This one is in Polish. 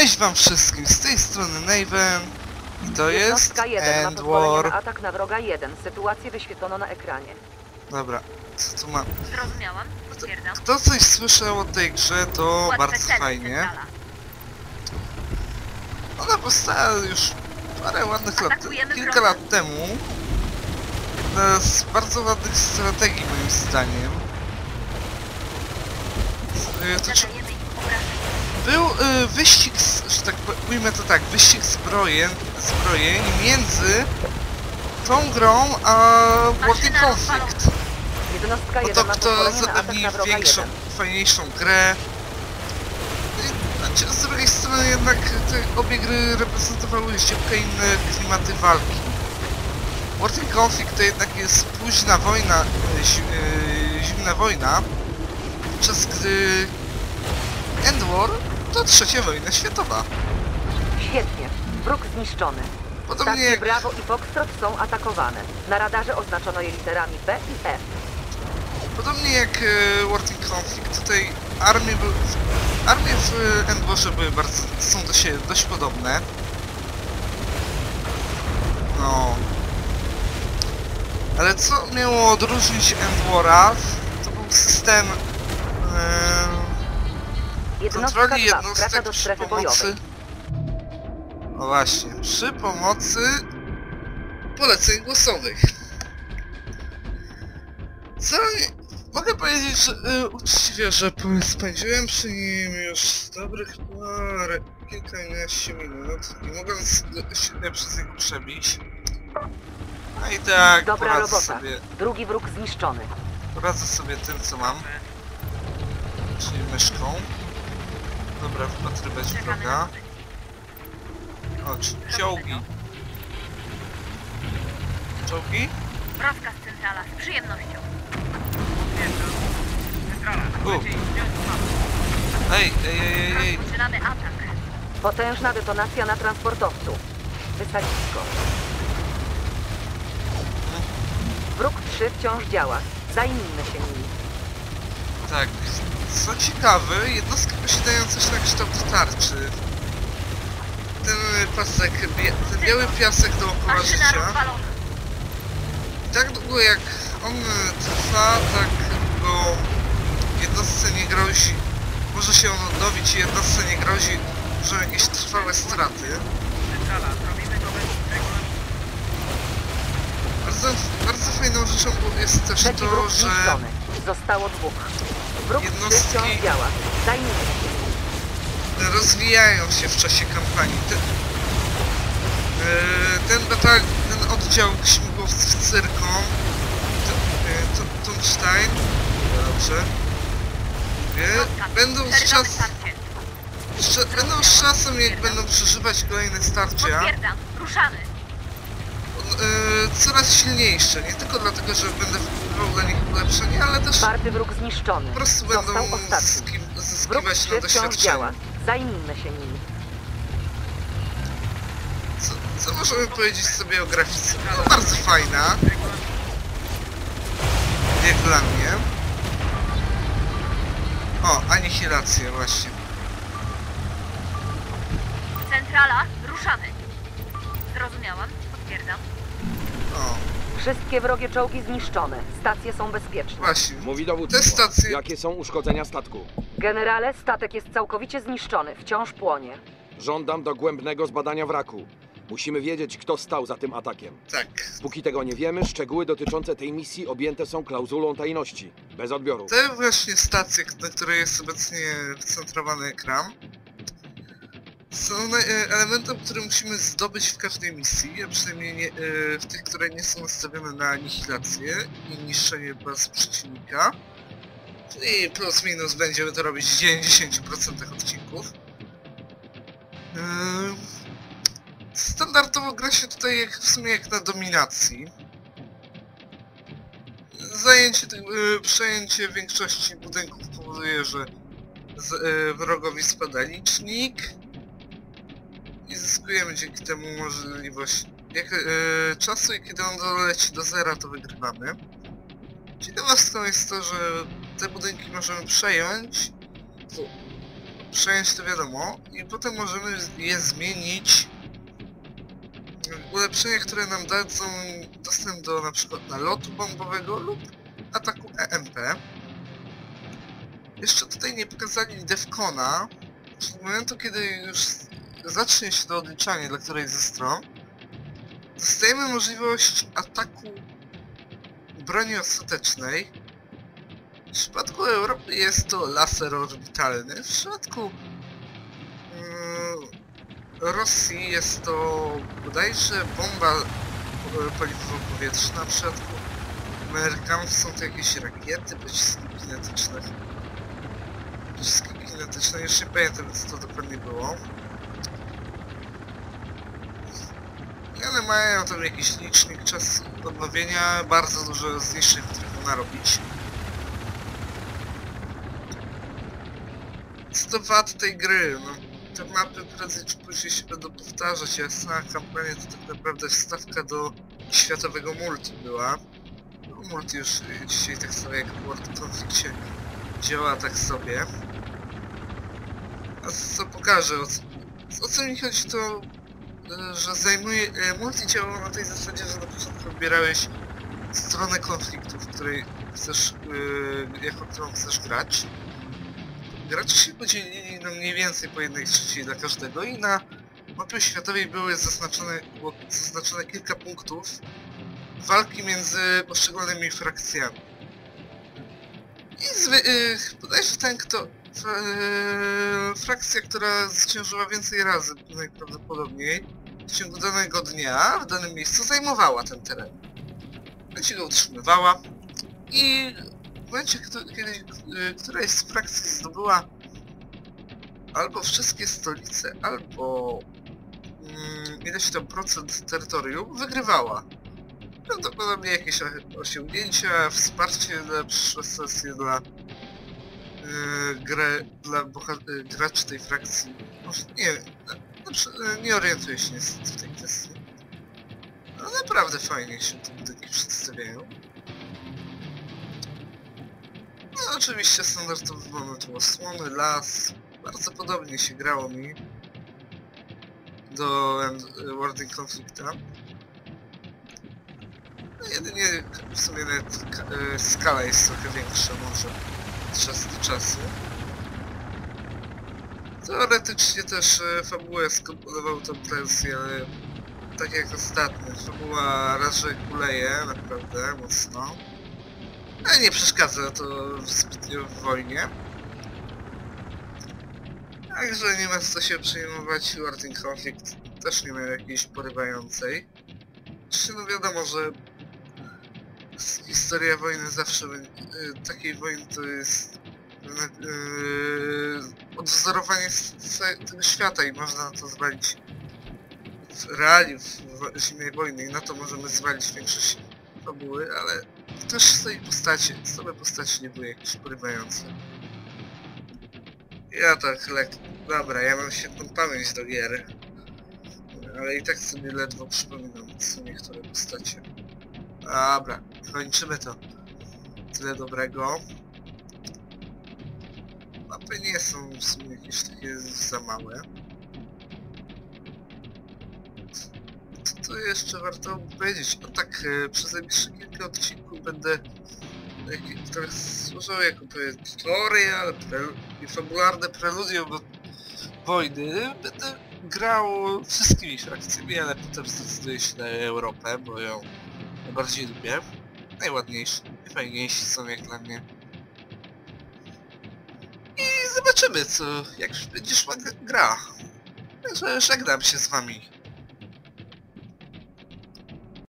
Cześć wam wszystkim, z tej strony Naven i to jest Jednostka 1 ma End pozwolenie War. na atak na wroga 1. Sytuację wyświetlono na ekranie. Dobra, co tu mam? Zrozumiałam, potwierdzam. Kto coś słyszał o tej grze, to Łatwe bardzo cele, fajnie. centrala. Ona powstała już parę ładnych lat, Atakujemy kilka wroga. lat temu. Jedna z bardzo ładnych strategii moim zdaniem. Y, To czy. Był y, wyścig, z, że tak ujmę to tak, wyścig zbrojeń, zbrojeń między tą grą a World Conflict. No 1 to kto zapewni wroga większą, 1. fajniejszą grę. I, Znaczy, z drugiej strony jednak te obie gry reprezentowały zdziepkę inne klimaty walki. World Conflict to jednak jest późna wojna, e, e, zimna wojna, podczas gdy End War to trzecia wojna światowa. Świetnie. Wróg zniszczony. Podobnie Stacje jak Bravo i Foxtrot są atakowane. Na radarze oznaczono je literami B i F. Podobnie jak e, World Conflict, tutaj armie, był, armie w e, Endwarze były bardzo, są do siebie dość podobne. No. Ale co miało odróżnić Endwara, to był system e, Jednostka kontroli 2 wkracza jednostek do przy strefy pomocy... No właśnie, przy pomocy poleceń głosowych. Co? Mogę powiedzieć, że y, uczciwie, że p- spędziłem przy nim już dobrych parę, kilkanaście minut i mogę s- się przez niego przebić. No i tak, Dobra poradzę robota. sobie, Drugi wróg zniszczony. poradzę sobie tym, co mam. Czyli myszką. Dobra, na wroga. Chodź, czołgi. Czołgi? Rozkaz centrala, z przyjemnością. U. Ej, ej, ej, ej, ej. Rozpoczynamy atak. Potężna detonacja na transportowcu. Wysadzisko. Wróg 3 wciąż działa. Zajmijmy się nim. Tak. Co ciekawe, jednostki posiadają coś na kształt tarczy. Ten pasek, bie- ten biały piasek dookoła życia. Tak długo jak on trwa, tak długo jednostce nie grozi. Może się on odnowić i jednostce nie grozi, że jakieś trwałe straty. Bardzo, bardzo fajną rzeczą jest też to, że. Zostało dwóch. Wróg 3 Jednostki- działa. Zajmijmy się rozwijają się w czasie kampanii. Ten, e, ten batal, ten oddział śmigłowców Cyrką, Tunstein, dobrze, mówię, Rozkaz. będą z, czas, cza- będą z czasem, jak będą przeżywać kolejne starcia, ruszamy. e, coraz silniejsze. Nie tylko dlatego, że będę nich ulepszenie, ale też Czwarty wróg zniszczony. po prostu będą Został ostatni. Wróg zyskiwać 3 na wciąż doświadczeniu. działa. Zajmijmy się nim. Co, co możemy powiedzieć sobie o grafice? No, bardzo fajna. Jak dla mnie. O, anihilacja właśnie. Centrala, ruszamy. Zrozumiałam, Wszystkie wrogie czołgi zniszczone. Stacje są bezpieczne. właśnie. Mówi Te dowódco. stacje... Jakie są uszkodzenia statku? Generale, statek jest całkowicie zniszczony. Wciąż płonie. Żądam dogłębnego zbadania wraku. Musimy wiedzieć, kto stał za tym atakiem. Tak. Póki tego nie wiemy, szczegóły dotyczące tej misji objęte są klauzulą tajności. Bez odbioru. Te właśnie stacje, na które jest obecnie wcentrowany ekran, są e, elementem, który musimy zdobyć w każdej misji, a przynajmniej nie, e, w tych, które nie są nastawione na anihilację i niszczenie baz przeciwnika. Czyli plus minus będziemy to robić w 90% odcinków. Ehm, Standardowo gra się tutaj jak, w sumie jak na dominacji. Zajęcie, przejęcie większości budynków powoduje, że wrogowi spada licznik i zyskujemy dzięki temu możliwość. Jak, y, czasu i kiedy on doleci do zera to wygrywamy. Ciekawostką jest to, że te budynki możemy przejąć. Przejąć to wiadomo. I potem możemy je zmienić. Ulepszenia, które nam dadzą dostęp do na przykład nalotu bombowego lub ataku EMP. Jeszcze tutaj nie pokazali Defcona, czyli momentu kiedy już zacznie się to odliczanie dla którejś ze stron, dostajemy możliwość ataku broni ostatecznej. W przypadku Europy jest to laser orbitalny, w przypadku mm, Rosji jest to bodajże bomba e, paliwowo-powietrzna, w przypadku Amerykanów są to jakieś rakiety, pociski kinetyczne. Pociski kinetyczne, już nie pamiętam co to dokładnie było. One mają tam jakiś licznik czas odnowienia, bardzo dużo zniszczeń potrafią narobić. Co to wad tej gry, no. Te mapy prędzej czy później się będą powtarzać, a sama kampania to tak naprawdę wstawka do światowego multi była. No, multi już dzisiaj tak samo jak w World Conflictie działa tak sobie. A co pokażę, o co, o co mi chodzi to, że zajmuje, y, multi działało na tej zasadzie, że na początku wybierałeś stronę konfliktu, w której chcesz, yy, jako którą chcesz grać. Gracze się podzielili no mniej więcej po jednej trzeciej dla każdego i na mapie światowej były zaznaczone, było zaznaczone kilka punktów walki między poszczególnymi frakcjami. I zwy, yy, ten kto... Yy, frakcja, która zwyciężyła więcej razy najprawdopodobniej w ciągu danego dnia w danym miejscu zajmowała ten teren. Będzie go utrzymywała i w momencie, kiedy y, któraś z frakcji zdobyła albo wszystkie stolice, albo mm, ileś tam procent terytorium, wygrywała. Prawdopodobnie jakieś osiągnięcia, wsparcie przyszłe sesje dla grę, dla y, graczy tej frakcji. Może nie znaczy, y, nie orientuję się niestety w tej kwestii. No naprawdę fajnie się te budynki przedstawiają. No oczywiście standardowy mamy tu osłony, las. Bardzo podobnie się grało mi do World Conflicta. No jedynie w sumie nawet ka- e, skala jest trochę większa może z czasu. Teoretycznie też e, fabułę skomponował tą presję, ale tak jak ostatnio, fabuła raz, że kuleje naprawdę mocno. Ale nie przeszkadza to zbytnio w wojnie. Także nie ma co się przejmować, Warting Conflict też nie miał jakiejś porywającej. Czy no wiadomo, że historia wojny zawsze y, takiej wojny to jest pewne, y, odwzorowanie tego świata i można na to zwalić w realiów zimnej wojny i na to możemy zwalić większość fabuły, ale też tej postaci, same postaci nie były jakieś porywające. Ja tak lek... Dobra, ja mam świetną pamięć do gier. Ale i tak sobie ledwo przypominam co niektóre postacie. Dobra, kończymy to. Tyle dobrego. Mapy nie są w sumie jakieś takie za małe. Co tu jeszcze warto powiedzieć? No tak, e, przez najbliższe kilka odcinków będę jak- które służą jako tutorial i fabularne preludium do wojny. Będę grał wszystkimi frakcjami, ale potem zdecyduję się na Europę, bo ją najbardziej lubię. Najładniejsi, najfajniejsi są jak dla mnie. I zobaczymy co, jak będzie szła gra. Także żegnam się z wami.